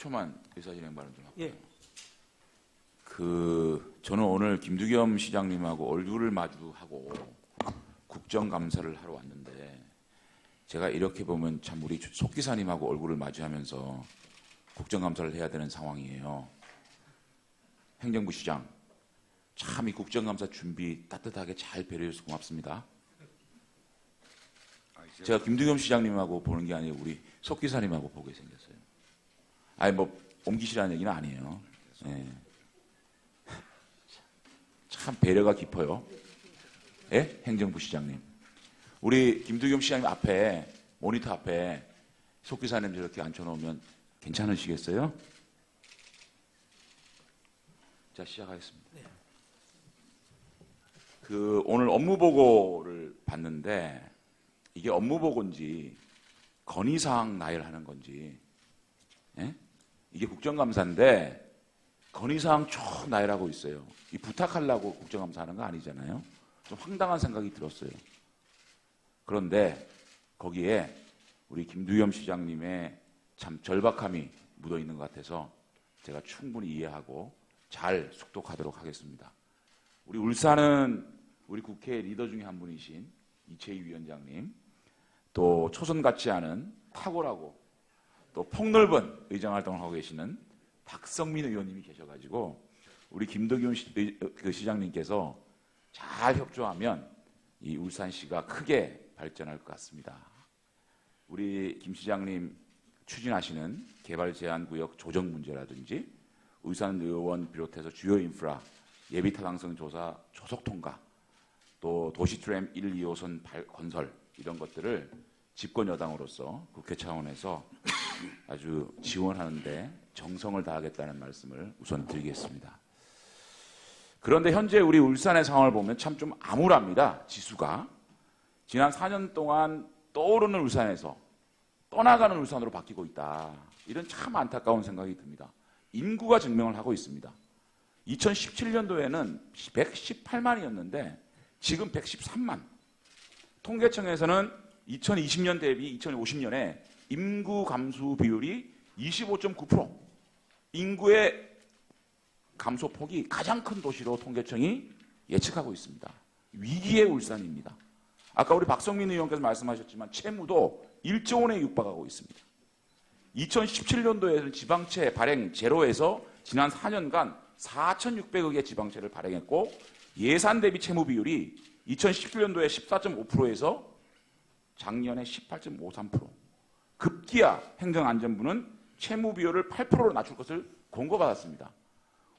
10초만 의사진행 발언 좀 할게요. 예. 그 저는 오늘 김두겸 시장님하고 얼굴을 마주하고 국정감사를 하러 왔는데 제가 이렇게 보면 참 우리 속기사님하고 얼굴을 마주하면서 국정감사를 해야 되는 상황이에요. 행정부 시장 참 이 국정감사 준비 따뜻하게 잘 배려해줘서 고맙습니다. 제가 김두겸 시장님하고 보는 게 아니고 우리 속기사님하고 보게 생겼어요. 아니 뭐 옮기시라는 얘기는 아니에요. 예. 참 배려가 깊어요. 예? 행정부 시장님. 우리 김두겸 시장님 앞에 모니터 앞에 속기사님 저렇게 앉혀놓으면 괜찮으시겠어요? 자 시작하겠습니다. 그 오늘 업무 보고를 봤는데 이게 업무 보고인지 건의사항 나열하는 건지 예? 이게 국정감사인데 건의사항 쭉 나열하고 있어요. 이 부탁하려고 국정감사 하는 거 아니잖아요. 좀 황당한 생각이 들었어요. 그런데 거기에 우리 김두겸 시장님의 참 절박함이 묻어 있는 것 같아서 제가 충분히 이해하고 잘 숙독하도록 하겠습니다. 우리 울산은 우리 국회 리더 중에 한 분이신 이채희 위원장님, 또 초선 같지 않은 탁월하고 또 폭넓은 의정 활동을 하고 계시는 박성민 의원님이 계셔가지고 우리 김덕윤 시, 의- 그 시장님께서 잘 협조하면 이 울산시가 크게 발전할 것 같습니다. 우리 김 시장님 추진하시는 개발 제한 구역 조정 문제라든지 울산 의원 비롯해서 주요 인프라 예비 타당성 조사 조속 통과 또 도시 트램 1, 2호선 발- 건설 이런 것들을 집권 여당으로서 국회 차원에서 아주 지원하는데 정성을 다하겠다는 말씀을 우선 드리겠습니다. 그런데 현재 우리 울산의 상황을 보면 참 좀 암울합니다. 지수가. 지난 4년 동안 떠오르는 울산에서 떠나가는 울산으로 바뀌고 있다. 이런 참 안타까운 생각이 듭니다. 인구가 증명을 하고 있습니다. 2017년도에는 118만이었는데 지금 113만. 통계청에서는 2020년 대비 2050년에 인구 감소 비율이 25.9%. 인구의 감소폭이 가장 큰 도시로 통계청이 예측하고 있습니다. 위기의 울산입니다. 아까 우리 박성민 의원께서 말씀하셨지만 채무도 1조 원에 육박하고 있습니다. 2017년도에는 지방채 발행 제로에서 지난 4년간 4,600억의 지방채를 발행했고 예산 대비 채무 비율이 2017년도에 14.5%에서 작년에 18.53%. 급기야 행정안전부는 채무 비율을 8%로 낮출 것을 권고받았습니다.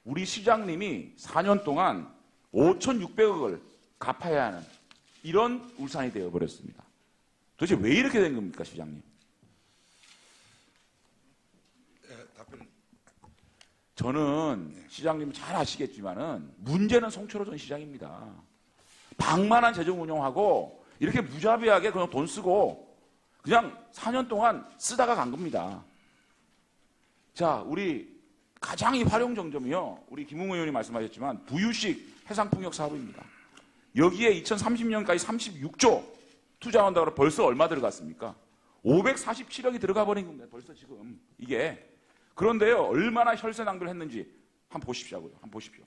우리 시장님이 4년 동안 5,600억을 갚아야 하는 이런 울산이 되어버렸습니다. 도대체 왜 이렇게 된 겁니까, 시장님? 예, 저는 시장님 잘 아시겠지만은 문제는 송철호 전 시장입니다. 방만한 재정 운영하고 이렇게 무자비하게 그냥 돈 쓰고 그냥 4년 동안 쓰다가 간 겁니다. 자, 우리 가장 이 활용 정점이요. 우리 김웅 의원이 말씀하셨지만 부유식 해상풍력 사업입니다. 여기에 2030년까지 36조 투자한다고 벌써 얼마 들어갔습니까? 547억이 들어가 버린 겁니다. 벌써 지금 이게 그런데요, 얼마나 혈세 낭비를 했는지 한번 보십시오고요. 한번 보십시오.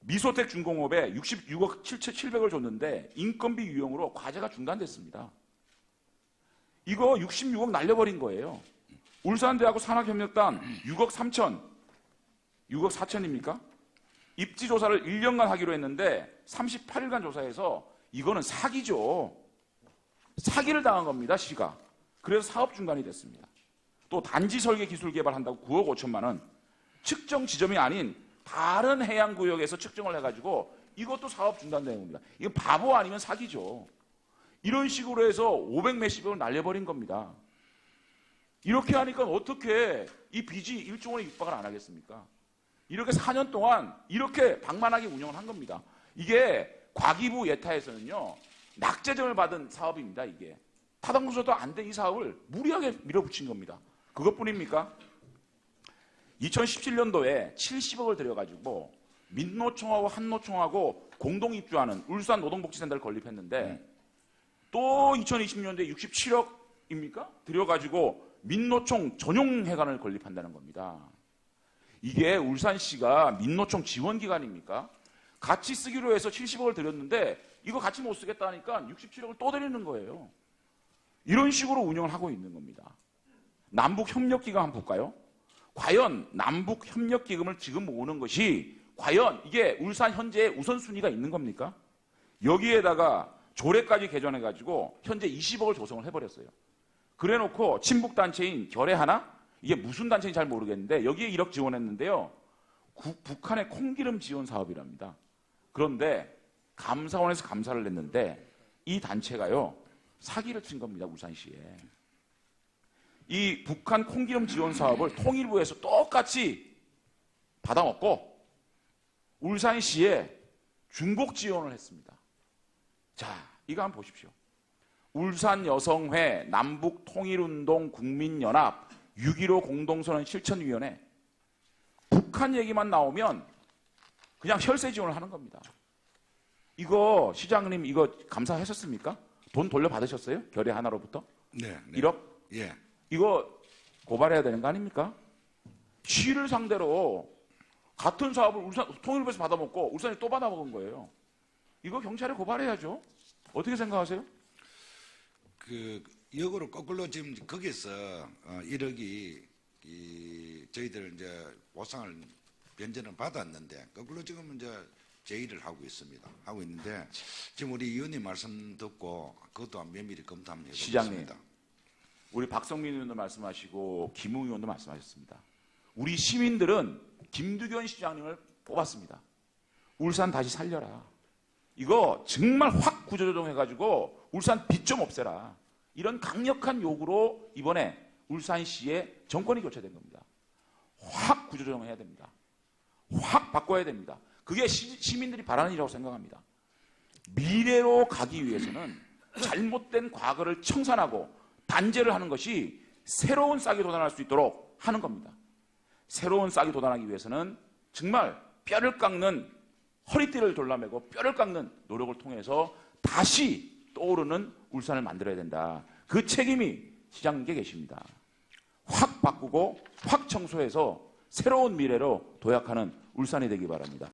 미소텍 중공업에 66억 7,700을 줬는데 인건비 유형으로 과제가 중단됐습니다. 이거 66억 날려버린 거예요. 울산대하고 산학협력단 6억 3천, 6억 4천입니까? 입지 조사를 1년간 하기로 했는데 38일간 조사해서 이거는 사기죠. 사기를 당한 겁니다, 시가. 그래서 사업 중단이 됐습니다. 또 단지 설계 기술 개발한다고 9억 5천만 원. 측정 지점이 아닌 다른 해양 구역에서 측정을 해가지고 이것도 사업 중단된 겁니다. 이건 바보 아니면 사기죠. 이런 식으로 해서 500 몇십억을 날려버린 겁니다. 이렇게 하니까 어떻게 이 빚이 1조 원에 육박을 안 하겠습니까? 이렇게 4년 동안 이렇게 방만하게 운영을 한 겁니다. 이게 과기부 예타에서는요, 낙제점을 받은 사업입니다, 이게. 타당구조도 안 된 이 사업을 무리하게 밀어붙인 겁니다. 그것뿐입니까? 2017년도에 70억을 들여가지고 민노총하고 한노총하고 공동 입주하는 울산 노동복지센터를 건립했는데 또 2020년도에 67억입니까? 들여가지고 민노총 전용 회관을 건립한다는 겁니다. 이게 울산시가 민노총 지원 기관입니까? 같이 쓰기로 해서 70억을 들였는데 이거 같이 못 쓰겠다 하니까 67억을 또 드리는 거예요. 이런 식으로 운영을 하고 있는 겁니다. 남북 협력 기금 한번 볼까요? 과연 남북 협력 기금을 지금 모으는 것이 과연 이게 울산 현재 우선순위가 있는 겁니까? 여기에다가 조례까지 개정해 가지고 현재 20억을 조성을 해버렸어요. 그래놓고 친북 단체인 결의 하나 이게 무슨 단체인지 잘 모르겠는데 여기에 1억 지원했는데요. 구- 북한의 콩기름 지원 사업이랍니다. 그런데 감사원에서 감사를 했는데 이 단체가요 사기를 친 겁니다 울산시에. 이 북한 콩기름 지원 사업을 통일부에서 똑같이 받아먹고 울산시에 중복 지원을 했습니다. 자, 이거 한번 보십시오. 울산 여성회 남북 통일운동 국민연합 6.15 공동선언 실천위원회 북한 얘기만 나오면 그냥 혈세 지원을 하는 겁니다. 이거 시장님 이거 감사하셨습니까? 돈 돌려받으셨어요? 결의 하나로부터? 네, 네. 1억? 예. 이거 고발해야 되는 거 아닙니까? 시를 상대로 같은 사업을 울산 통일부에서 받아먹고 울산이 또 받아먹은 거예요. 이거 경찰에 고발해야죠. 어떻게 생각하세요? 그 역으로 거꾸로 지금 거기서 어, 1억이 이 저희들 이제 보상을 변제는 받았는데 거꾸로 지금 이제 제의를 하고 있습니다. 하고 있는데 지금 우리 의원님 말씀 듣고 그것도 면밀히 검토 한번 시장님. 해보겠습니다. 우리 박성민 의원도 말씀하시고 김웅 의원도 말씀하셨습니다. 우리 시민들은 김두견 시장님을 뽑았습니다. 울산 다시 살려라. 이거 정말 확 구조조정해가지고 울산 빚 좀 없애라. 이런 강력한 요구로 이번에 울산시의 정권이 교체된 겁니다. 확 구조조정해야 됩니다. 확 바꿔야 됩니다. 그게 시, 시민들이 바라는 일이라고 생각합니다. 미래로 가기 위해서는 잘못된 과거를 청산하고 단죄를 하는 것이 새로운 싹이 돋아날 수 있도록 하는 겁니다. 새로운 싹이 돋아나기 위해서는 정말 뼈를 깎는 허리띠를 졸라매고 뼈를 깎는 노력을 통해서 다시 떠오르는 울산을 만들어야 된다. 그 책임이 시장님께 계십니다. 확 바꾸고 확 청소해서 새로운 미래로 도약하는 울산이 되기 바랍니다.